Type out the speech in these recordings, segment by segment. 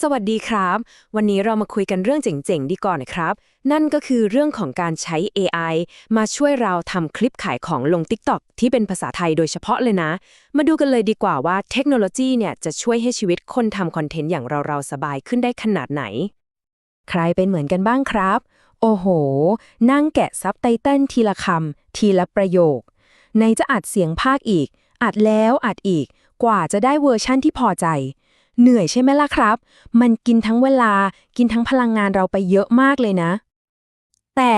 สวัสดีครับ วันนี้เรามาคุยกันเรื่องเจ๋งๆ ดีก่อนนะครับ นั่นก็คือเรื่องของการใช้ AI มาช่วยเราทำคลิปขายของลง TikTok ที่เป็นภาษาไทยโดยเฉพาะเลยนะ มาดูกันเลยดีกว่าว่าเทคโนโลยีเนี่ยจะช่วยให้ชีวิตคนทำคอนเทนต์อย่างเราๆ สบายขึ้นได้ขนาดไหน ใครเป็นเหมือนกันบ้างครับ โอ้โห นั่งแกะซับไตเติลทีละคำทีละประโยค ในจะอัดเสียงภาคอีก อัดแล้วอัดอีก กว่าจะได้เวอร์ชั่นที่พอใจ เหนื่อยใช่ไหมล่ะครับ มันกินทั้งเวลา กินทั้งพลังงานเราไปเยอะมากเลยนะ แต่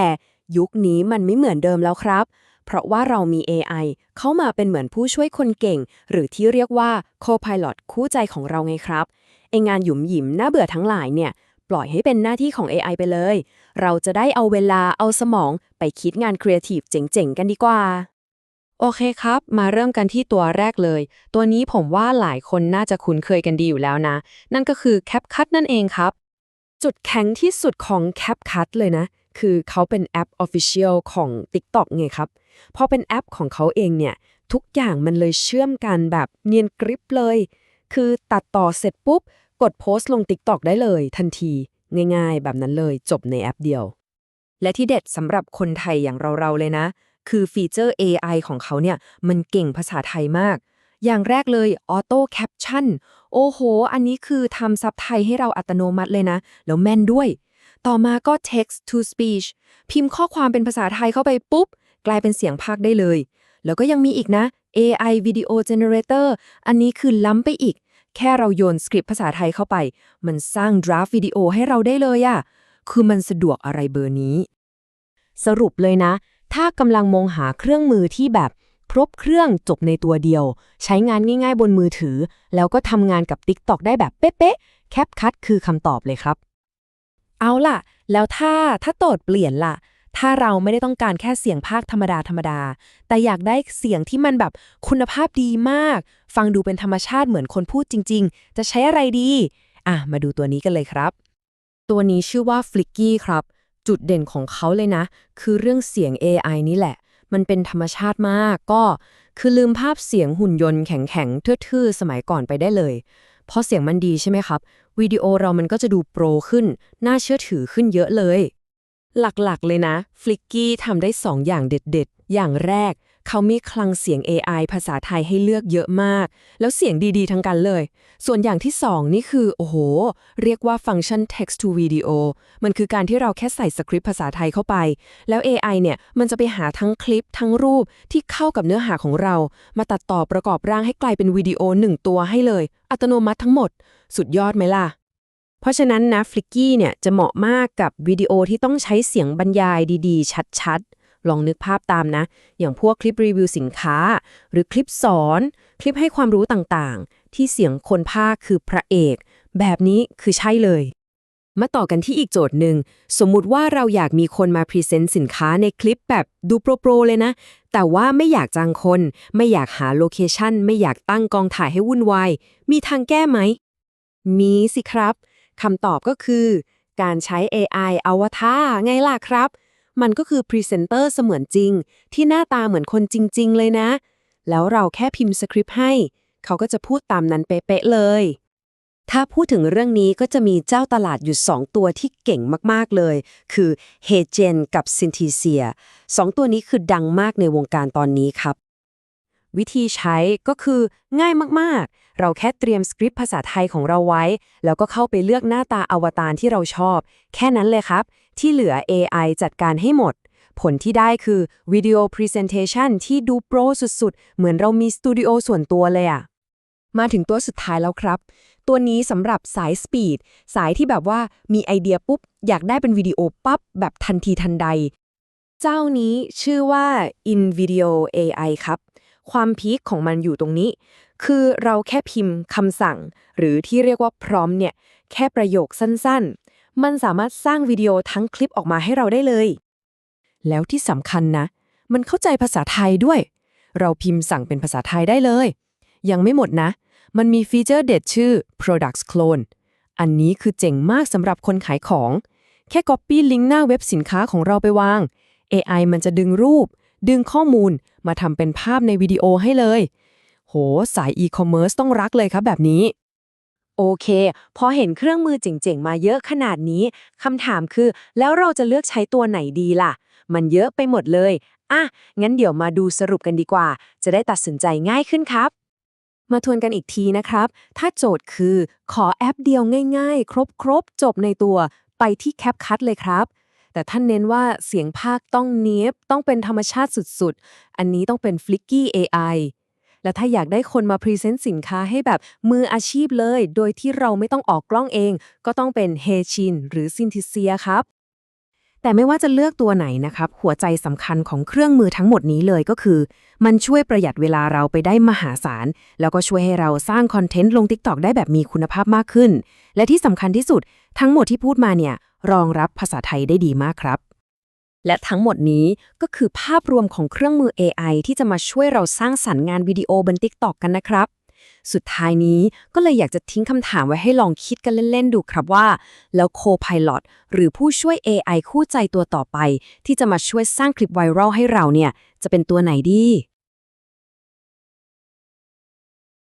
ยุคนี้มันไม่เหมือนเดิมแล้วครับ เพราะว่าเรามี AI เข้ามาเป็นเหมือนผู้ช่วยคนเก่ง หรือที่เรียกว่า Co-pilot คู่ใจของเราไงครับไองานหยุมหยิมน่าเบื่อทั้งหลายเนี่ย ปล่อยให้เป็นหน้าที่ของ AI ไปเลย เราจะได้เอาเวลาเอาสมองไปคิดงานครีเอทีฟเจ๋งๆ กันดีกว่า โอเคครับ มาเริ่มกันที่ตัวแรกเลย ตัวนี้ผมว่าหลายคนน่าจะคุ้นเคยกันดีอยู่แล้วนะ นั่นก็คือ CapCut นั่นเองครับ จุดแข็งที่สุดของ CapCut เลยนะ คือเขาเป็นแอป Official ของ TikTok ไงครับ พอเป็นแอปของเขาเองเนี่ย ทุกอย่างมันเลยเชื่อมกันแบบเนียนกริบเลย คือตัดต่อเสร็จปุ๊บ กดโพสต์ลง TikTok ได้เลยทันที ง่ายๆ แบบนั้นเลยจบในแอปเดียว และที่เด็ดสำหรับคนไทยอย่างเราๆเลยนะ คือฟีเจอร์ AI ของเขาเนี่ย มันเก่งภาษาไทยมาก อย่างแรกเลย Auto Caption โอ้โห อันนี้คือทำซับไทยให้เราอัตโนมัติเลยนะ แล้วแม่นด้วย ต่อมาก็ Text to Speech พิมพ์ข้อความเป็นภาษาไทยเข้าไปปุ๊บ กลายเป็นเสียงพากได้เลย แล้วก็ยังมีอีกนะ AI Video Generator อันนี้คือล้ำไปอีก แค่เราโยนสคริปต์ภาษาไทยเข้าไป มันสร้างดราฟต์วิดีโอให้เราได้เลยอะคือมันสะดวกอะไรเบอร์นี้ สรุปเลยนะ ถ้ากำลังมองหาเครื่องมือที่แบบครบเครื่องจบในตัวเดียว ใช้งานง่ายๆบนมือถือ แล้วก็ทำงานกับ TikTok ได้แบบเป๊ะๆแคปคัดคือคำตอบเลยครับ เอาล่ะ แล้วถ้าถ้าโตดเปลี่ยนล่ะ ถ้าเราไม่ได้ต้องการแค่เสียงภาคธรรมดาธรรมดา แต่อยากได้เสียงที่มันแบบคุณภาพดีมาก ฟังดูเป็นธรรมชาติเหมือนคนพูดจริง ๆ จะใช้อะไรดี อะ มาดูตัวนี้กันเลยครับ ตัวนี้ชื่อว่า Flicky ครับ จุดเด่นของเขาเลยนะ คือเรื่องเสียง AI นี่แหละ มันเป็นธรรมชาติมากก็คือลืมภาพเสียงหุ่นยนต์แข็งๆทื่อๆ สมัยก่อนไปได้เลย เพราะเสียงมันดีใช่ไหมครับ วิดีโอเรามันก็จะดูโปรขึ้น น่าเชื่อถือขึ้นเยอะเลย หลักๆเลยนะ ฟลิกกี้ทำได้ 2 อย่างเด็ดๆ อย่างแรก เขามีคลังเสียง AI ภาษาไทยให้เลือกเยอะมาก แล้วเสียงดีๆ ทั้งกันเลย ส่วนอย่างที่ 2 นี่คือ โอ้โห เรียกว่าฟังก์ชัน text to video มันคือการที่เราแค่ใส่สคริปต์ภาษาไทยเข้าไป แล้ว AI เนี่ย มันจะไปหาทั้งคลิปทั้งรูปที่เข้ากับเนื้อหาของเรา มาตัดต่อประกอบร่างให้กลายเป็นวิดีโอหนึ่งตัวให้เลย อัตโนมัติทั้งหมด สุดยอดไหมล่ะเพราะฉะนั้นนะฟลิกกี้เนี่ยจะเหมาะมากกับวิดีโอที่ต้องใช้เสียงบรรยายดีๆ ชัดๆ ลองนึกภาพตามนะ อย่างพวกคลิปรีวิวสินค้า หรือคลิปสอน คลิปให้ความรู้ต่างๆ ที่เสียงคนภาคคือพระเอก แบบนี้คือใช่เลย มาต่อกันที่อีกโจทย์หนึ่ง สมมุติว่าเราอยากมีคนมาพรีเซนต์สินค้าในคลิปแบบดูโปรๆเลยนะ แต่ว่าไม่อยากจ้างคน ไม่อยากหาโลเคชันไม่อยากตั้งกองถ่ายให้วุ่นวายมีทางแก้ไหมมีสิครับคำตอบก็คือ การใช้ AI อวตารไงล่ะครับ มันก็คือพรีเซนเตอร์เสมือนจริง ที่หน้าตาเหมือนคนจริง ๆ เลยนะ แล้วเราแค่พิมพ์สคริปต์ให้ เขาก็จะพูดตามนั้นเป๊ะๆเลย ถ้าพูดถึงเรื่องนี้ก็จะมีเจ้าตลาดอยู่ 2 ตัวที่เก่งมากๆเลย คือ h e g e n กับ s y n t h e s i a สองตัวนี้คือดังมากในวงการตอนนี้ครับวิธีใช้ก็คือง่ายมาก ๆ เราแค่เตรียมสคริปต์ภาษาไทยของเราไว้ แล้วก็เข้าไปเลือกหน้าตาอวตารที่เราชอบ แค่นั้นเลยครับ ที่เหลือ AI จัดการให้หมด ผลที่ได้คือวิดีโอพรีเซนเทชันที่ดูโปรสุดๆ เหมือนเรามีสตูดิโอส่วนตัวเลยอะมาถึงตัวสุดท้ายแล้วครับ ตัวนี้สำหรับสายสปีดสายที่แบบว่ามีไอเดียปุ๊บ อยากได้เป็นวิดีโอปั๊บ แบบทันทีทันใด เจ้านี้ชื่อว่า InVideo AI ครับ ความพีคของมันอยู่ตรงนี้ คือเราแค่พิมพ์คำสั่ง หรือที่เรียกว่าพร้อมเนี่ย แค่ประโยคสั้นๆ มันสามารถสร้างวิดีโอทั้งคลิปออกมาให้เราได้เลย แล้วที่สำคัญนะ มันเข้าใจภาษาไทยด้วย เราพิมพ์สั่งเป็นภาษาไทยได้เลย ยังไม่หมดนะ มันมีฟีเจอร์เด็ดชื่อ Products Clone อันนี้คือเจ๋งมากสำหรับคนขายของ แค่ Copy ลิงก์หน้าเว็บสินค้าของเราไปวาง AI มันจะดึงรูป ดึงข้อมูล มาทำเป็นภาพในวิดีโอให้เลย โห สายอีคอมเมิร์ซต้องรักเลยครับแบบนี้ โอเค พอเห็นเครื่องมือเจ๋งๆ มาเยอะขนาดนี้คำถามคือ แล้วเราจะเลือกใช้ตัวไหนดีล่ะ มันเยอะไปหมดเลย อะ งั้นเดี๋ยวมาดูสรุปกันดีกว่า จะได้ตัดสินใจง่ายขึ้นครับ มาทวนกันอีกทีนะครับ ถ้าโจทย์คือ ขอแอปเดียวง่ายๆ ครบๆ จบในตัว ไปที่ CapCut เลยครับ แต่ท่านเน้นว่าเสียงภาคต้องเนียบต้องเป็นธรรมชาติสุดๆ อันนี้ต้องเป็น Flicky AI และถ้าอยากได้คนมาพรีเซนต์สินค้าให้แบบมืออาชีพเลย โดยที่เราไม่ต้องออกกล้องเอง ก็ต้องเป็น h e c h i n หรือ Synthesia ครับ แต่ไม่ว่าจะเลือกตัวไหนนะครับ หัวใจสำคัญของเครื่องมือทั้งหมดนี้เลยก็คือ มันช่วยประหยัดเวลาเราไปได้มหาศาล แล้วก็ช่วยให้เราสร้างคอนเทนต์ลง TikTok ได้แบบมีคุณภาพมากขึ้น และที่สำคัญที่สุด ทั้งหมดที่พูดมาเนี่ยรองรับภาษาไทยได้ดีมากครับ และทั้งหมดนี้ก็คือภาพรวมของเครื่องมือ AI ที่จะมาช่วยเราสร้างสรรค์งานวิดีโอบน TikTok กันนะครับ สุดท้ายนี้ก็เลยอยากจะทิ้งคำถามไว้ให้ลองคิดกันเล่น ๆ ดูครับว่า แล้ว Co-Pilot หรือผู้ช่วย AI คู่ใจตัวต่อไป ที่จะมาช่วยสร้างคลิปไวรัลให้เราเนี่ยจะเป็นตัวไหนดี